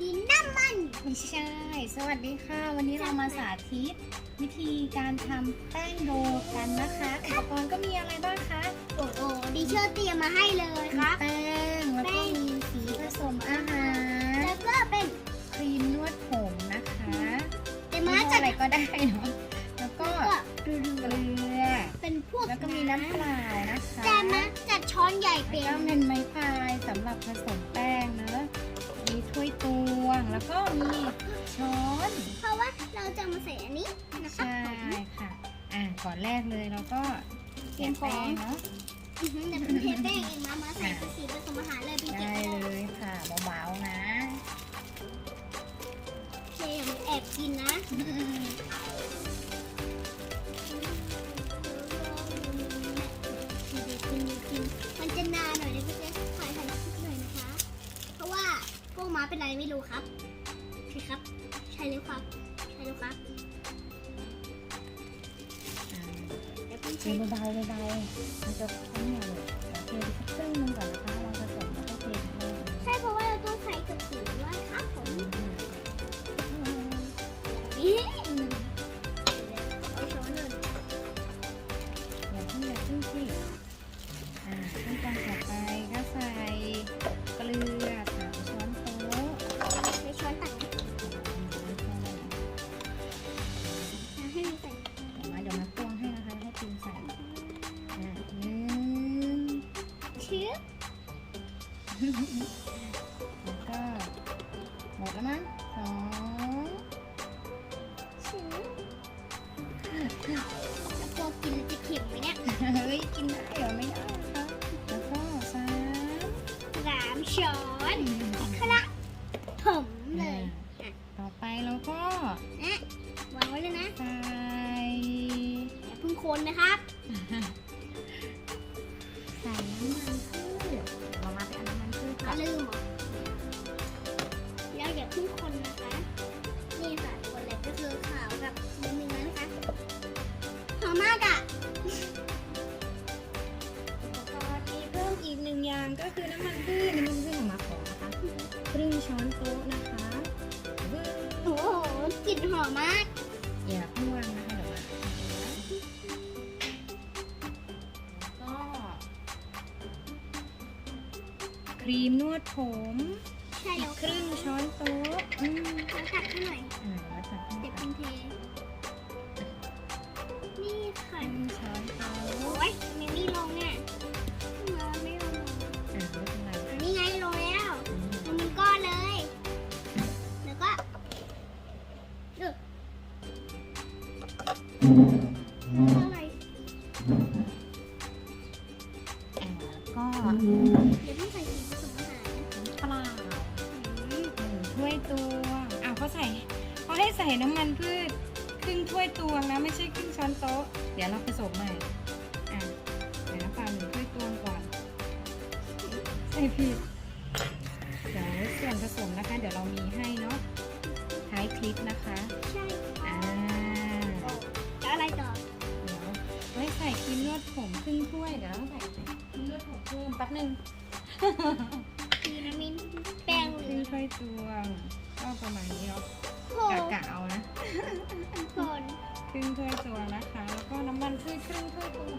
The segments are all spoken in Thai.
ดินน้ำมันไม่ใช่ สวัสดีค่ะ วันนี้เรามาสาธิต วิธีการทำแป้งโดกันนะคะ อุปกรณ์ก็มีอะไรบ้างคะ โอ้โหดิเชอร์เตรียมมาให้เลยครับแป้ง แล้วก็มีสีผสมอาหาร แล้วก็เป็นครีมนวดผมนะคะเต็มยี่มาห้อจากอะไรก็ได้เนาะ แล้วก็ก็ดูเกลือ เป็นพวกแล้วก็มีน้ำเปล่านะคะแต่มาจัดช้อนใหญ่แล้วเป็นก็เป็นไม้พายสำหรับผสมแป้งเนอะ มีถ้วยตวง แล้วก็มีช้อน เพราะว่าเราจะมาใส่อันนี้นะคะ ใช่ค่ะ อะก่อนแรกเลยเราก็เตรียมแป้งเนาะอือหือเดี๋ยวเป็นเทแป้งเองมามาใส่สีผสมอาหารเลยเป็นเจ็บได้ไม่ได้เลยค่ะเบาๆนะเทแอบกินนะกิน เป็นไรไม่รู้ครับ ใช่ครับ ใช่เลยครับ ใช่เลยครับเดี๋ยวพี่เช็คเบาๆเบาๆมันจะข้างเนี่ยเลย มดแล้วมั้งสองเชื้อแล้วพอกินจะเข็มไหมเนี่ยเฮ้ยกินได้เหรอไม่ได้นะคะแล้วก็สามสามช้อนครับผมเลยอะต่อไปเราก็นะวางไว้เลยนะใส่อย่าเพิ่งคนนะครับใส่น้ำมันพืชเรามาไปเอาน้ำมันพืชก่อาอนลืมเหรอ แล้วอย่าเพิ่งคนนะคะนี่ค่ะคนแรกก็คือขาวกับเนื้อนะคะหอมมากอะอุปกรณ์มีเพิ่มอีกหนึ่งอย่างก็คือน้ำมันพืชน้ำมันพืชของมาขอนะคะครึ่งช้อนโต๊ะนะคะบึ้งโอ้โหกลิ่นหอมมากอย่าเพิ่งวางนะคะเดี๋ยวมาแล้วก็ครีมนวดผม ใช่อีแล้กวครึ่งช้อนโต๊ะอืมเราตักให้หน่อยอ่าแล้วจากเดี๋ยวค่ะเป็นเท นี่ค่ะครึ่งช้อนโต๊ะโอ้ะยทำไมไม่ลงเนี่ยมาไม่ลงอ่าไม่เป็นไรอันนี้ไงลงแล้วอืมลงเป็นก้อนเลย แล้วก็ดูอะไรอ่าแล้วก็เดี๋ยว ส่น้ำมันพืชครึ่งถ้วยตวงนะไม่ใช่ครึ่งช้อนโต๊ะ เดี๋ยวเราผสมใหม่อะใส่น้ำเปล่าหนึ่งถ้วยตวงก่อนใส่ผิดเดี๋ยวส่วนผสมนะคะ เดี๋ยวเรามีให้เนาะท้ายคลิปนะคะใช่อ่าแล้วอะไรต่อเดี๋ยวไว้ใส่ครีมนวดผมครึ่งถ้วยเดี๋ยวเราใส่ครีมนวดผมเพิ่มแป๊บหนึงคือน้ำมินแป้งคเหรึ่ลืงองถ้วยตวงก็ประมาณนี้เนาะ โคกะกะเอานะคนครึ่งถ้วยตวงนะคะ แล้วก็น้ำมันพืชครึ่งถ้วยตวง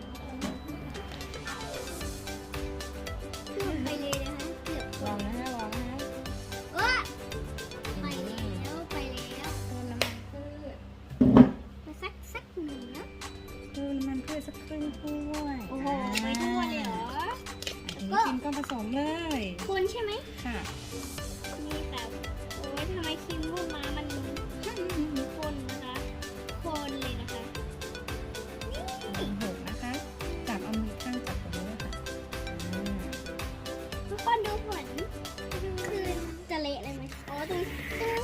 ขึ้นไปเลยนะคะ เกือบลองนะฮะลองนะฮะเออไปแล้วไปแล้วเพิ่มน้ำมันพืชมาสักสักหนึ่งนะเพิ่มน้ำมันพืชสักครึ่งถ้วยโอ้โหไม่ทั่วเลยเหรออันนี้กินก็ผสมเลย คนใช่ไหมค่ะ ต้องต้อง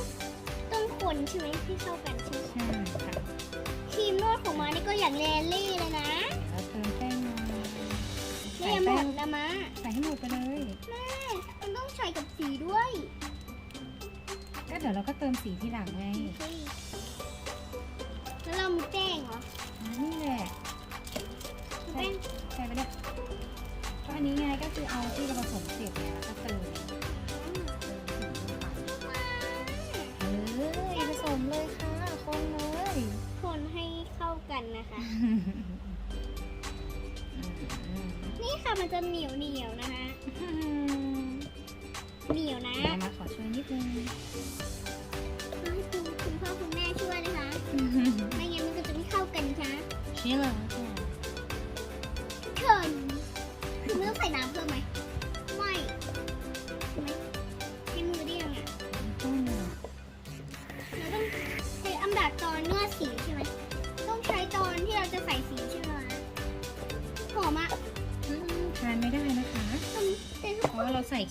ต้องคนใช่ไหมที่เข้ากันใช่ไหมใช่ค่ะครีมนวดของมานี่ก็อย่างแรลลี่เลยนะแล้วเติมแป้งมาไม่หมดนะมะใส่ให้หมดไปเลย แม่มันต้องใส่กับสีด้วยก็เดี๋ยวเราก็เติมสีที่หลังไงแล้วเรามีแป้งเหรออ่านี่แหละ แป้งใส่ไปเลยก็อันนี้ไงก็คือเอาที่เราผสมเสร็จเนี่ยแล้วก็เติม จะเหนียวเหนียวๆนะคะเหนียวนะเดี๋ยวมาขอช่วยนิดนึงต้องให้คุณคุณพ่อคุณแม่ช่วยนะคะไม่งั้นมันก็จะไม่เข้ากันค่ะชี้เลยค่ะเขินคือไม่ต้องใส่น้ำเพิ่มไหมไม่ใช่ไหมใช้มือได้ยังไงต้นเราต้องใช้อันดับตอนนวดสี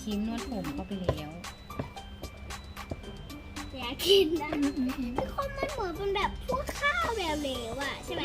คราะนว่าเราใส่ครีมนวดผมเข้าไปแล้ว อยากกินนะทุกคนมันเหมือนเป็นแบบพวกข้าวแบบเหลวอะใช่ไหม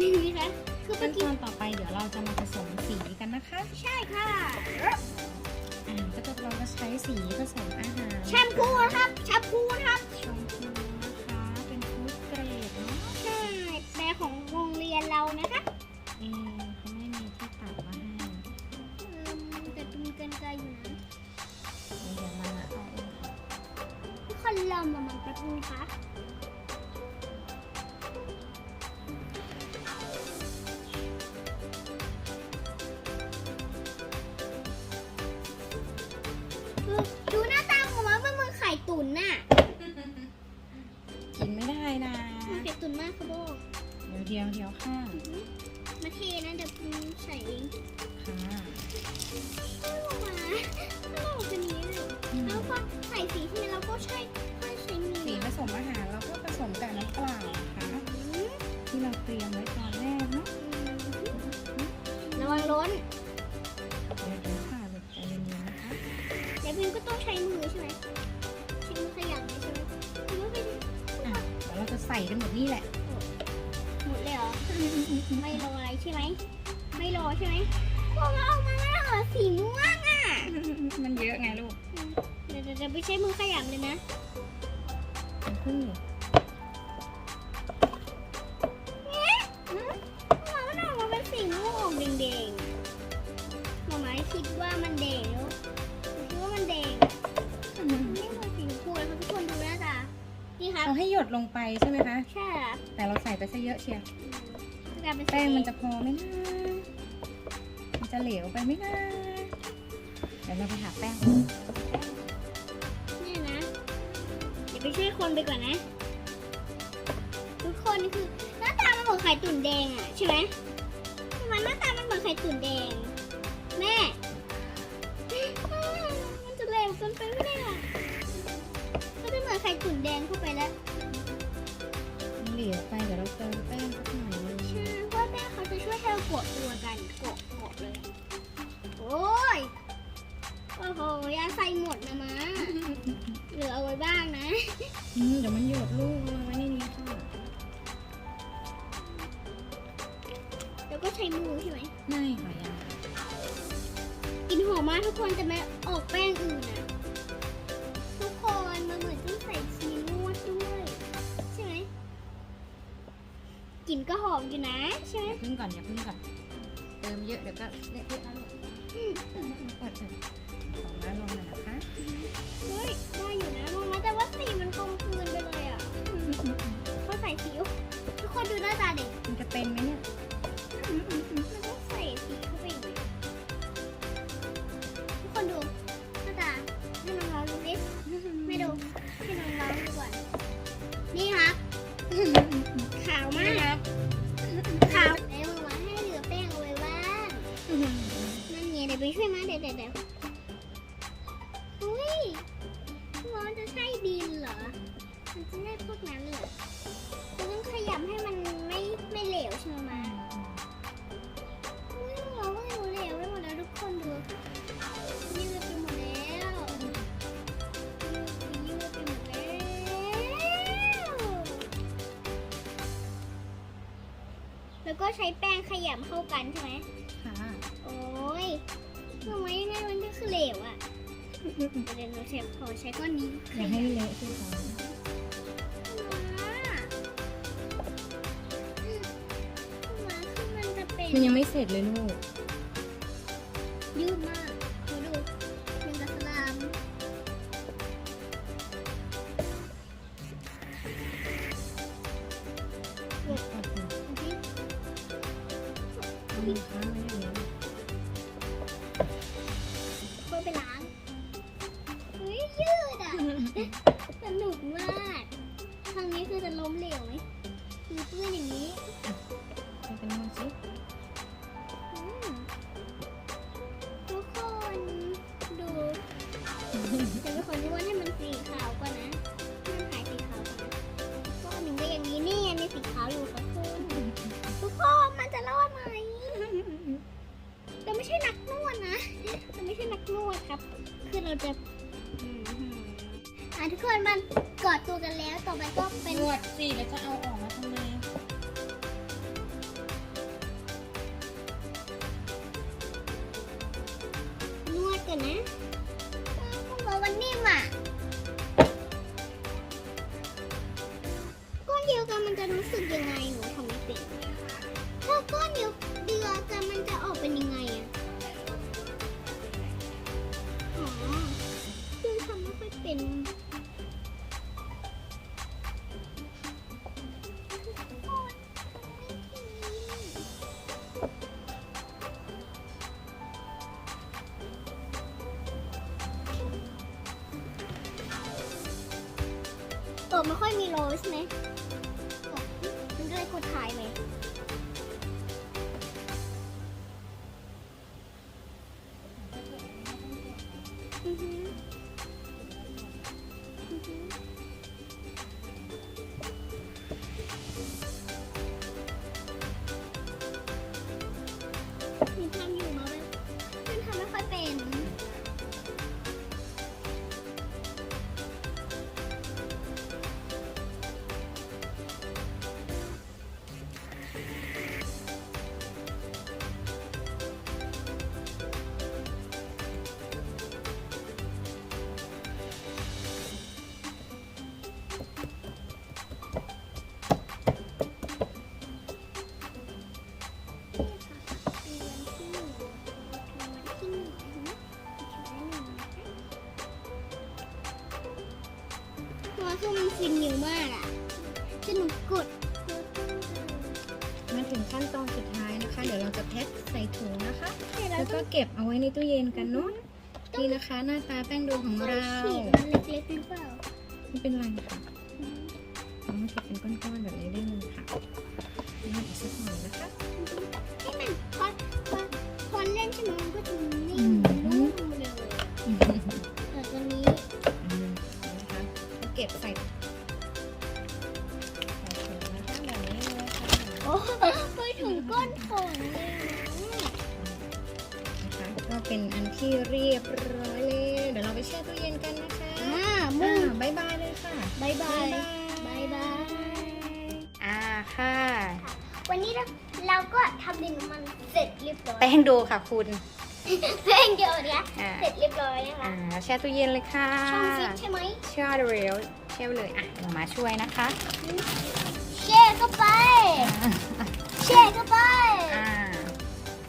อีกแบบหนึ่งนะคะคือเมื่ขั้อนกี้ตอนต่อไปเดี๋ยวเราจะมาผสมสีกันนะคะใช่ค่ะอ่าก็จะเราจะใช้สีผสมอาหารแชมพูนะครับแชมพูนะครับชมพูนะคะเป็นฟูดเกรดเนาะใช่แบรนด์ของโรงเรียนเรานะคะเออเขาไม่มีที่ตัดมาให้เออแต่เป็นกันไกลอยู่นะเดี๋ยวมาเอาเองค่ะ ทุกคนลองมามันแป๊บนึงนะคะดู นะเดี๋ยวคุณใส่เองค่ะไม่ลงมาไม่ลงกันนี้เลยอืมแล้วก็ใส่สีที่เราก็ใช้ค่อยใช้มือสีผสมอาหารเราก็ผสมกับน้ำเปล่านะคะอืมที่เราเตรียมไว้ตอนแรกเนาะระวังล้นเดี๋ยวเดี๋ยวค่ะเดี๋ยวใจเย็นๆนะคะเดี๋ยวพิมก็ต้องใช้มือใช่ไหมใช้มือขยับเลยใช่ไหมพิมก็ไปอะเดี๋ยวเราจะใส่กันหมดนี่แหละหมดเลยเหรอไม่รออะไร ใช่ไหม ไม่รอใช่ไหมพวกเราเอามาแล้วเหรอสีม่วงอะ มันเยอะไงลูก เดี๋ยวเดี๋ยวเดี๋ยวไปใช้มือขยับเลยนะมันพึ่งเนี่ยอืมเรามันออกมาเป็นสีม่วงออกแดงๆหมาม้าคิดว่ามันแดงแล้วหนูคิดว่ามันแดงไม่เหมือนสีชมพูเลยค่ะทุกคนดูหน้าตานี่ครับเราให้หยดลงไปใช่ไหมคะ ใช่ครับแต่เราใส่ไปซะเยอะเชียว กายเป็นแป้งมันจะพอไหมนะมันจะเหลวไปไหมนะเดี๋ยวเราไปหาแป้งนี่นะเดี๋ยวไปช่วยคนไปก่อนนะ ทุกคนคือหน้าตามันเหมือนไข่ตุ๋นแดงอะใช่ไหมทำไมหน้าตามันเหมือนไข่ตุ๋นแดง แม่ มันจะเร็วเกินไปไม่ได้หรอมันจ ช่วย กลิ่นก็หอมอยู่นะใช่ไหมอย่าพึ่งก่อนอย่าพึ่งก่อน เติมเยอะเดี๋ยวก็เละเทะแล้วลูกอืมเปิดเปิดของน้ำลงหน่อยนะคะเฮ้ยได้อยู่นะมองมาแต่ว่าสีมันคงคืนไปเลยอะเขาใส่สีทุกคนดูหน้าตาเด็กมันจะเป็นไหมเนี่ย ช้แป้งขยำเข้ากันใช่ไหมค่ะโอ้ยทำไมแม่มันก็คือเหลวอะประเด็นเราใช้ขอใช้ก้อนนี้อย่าให้เละสิคะมามาคือมันจะเป็นมันยังไม่เสร็จเลยลูกยืดมาก ล้มเหลวไหมมีเปื้อนอย่างนี้ ไปกันมาสิ มันกอดตัวกันแล้วต่อไปก็เป็นนวดสิแล้วจะเอาออกมาทำไมนวดกันนะอ้าวคุณบอกว่านิ่มอะก้อนเดียวกันมันจะรู้สึกยังไงหนูทำไม่เป็นถ้าก้อนเดียวเดียวกันมันจะออกเป็นยังไงอะอ๋อคือทำไม่ค่อยเป็น โตไม่ค่อยมีโรสไหมมันก็เลยกดถ่ายไหมอือฮึอือฮึ มาถึงขั้นตอนสุดท้ายนะคะ เดี๋ยวเราจะแพ็คใส่ถุงนะคะให้เราแล้วต้ก็องเก็บเอาไว้ในตู้เย็นกันเนาะนี่นะคะหน้าตาแป้งโดของเราฉีดมันเล็กๆหรือเปล่าไม่เป็นไรค่ะเอามาเก็บเป็นก้อนๆแบบนี้ได้เลยค่ะนี่อีกสักหน่อยนะคะให้มันพอพอพอเล่นใช่ไหมมันก็จะนิ่มนุ่มเลยแต่ตอนนี้อืมนะคะก็เก็บใส่ใส่ ก้นผงเลยนะนะคะก็เป็นอันที่เรียบร้อยเลยเดี๋ยวเราไปแช่ตู้เย็นกันนะคะอ่าอ่ามุ่งบายบายเลยค่ะบายบายบ๊ายบายบายอ่าค่ะ วันนี้เราเราก็ทำดินน้ำมันเสร็จเรียบร้อยแป้งดูค่ะคุณแป้งเดียวเนี้ยอ่าเสร็จเรียบร้อยนะคะอ่าแช่ตู้เย็นเลยค่ะช่องฟิตใช่ไหมแช่เร็วแช่ไปเลยอะเดี๋ยวมาช่วยนะคะแช่เข้าไป แช่เข้าไปอ่า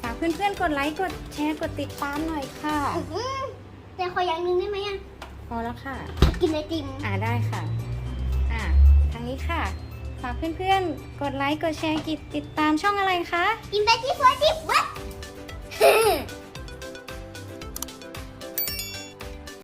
ฝากเพื่อนๆ กดไลค์ กดแชร์ กดติดตามหน่อยค่ะ อื้อหือแต่ขออย่างหนึงได้ไหมอะพอแล้วค่ะ กินไอติมอ่าได้ค่ะ อ่าทางนี้ค่ะ ฝากเพื่อนๆ กดไลค์ กดแชร์กิดติดตามช่องอะไรคะ กินไปที่ฟอร์ติฟวัด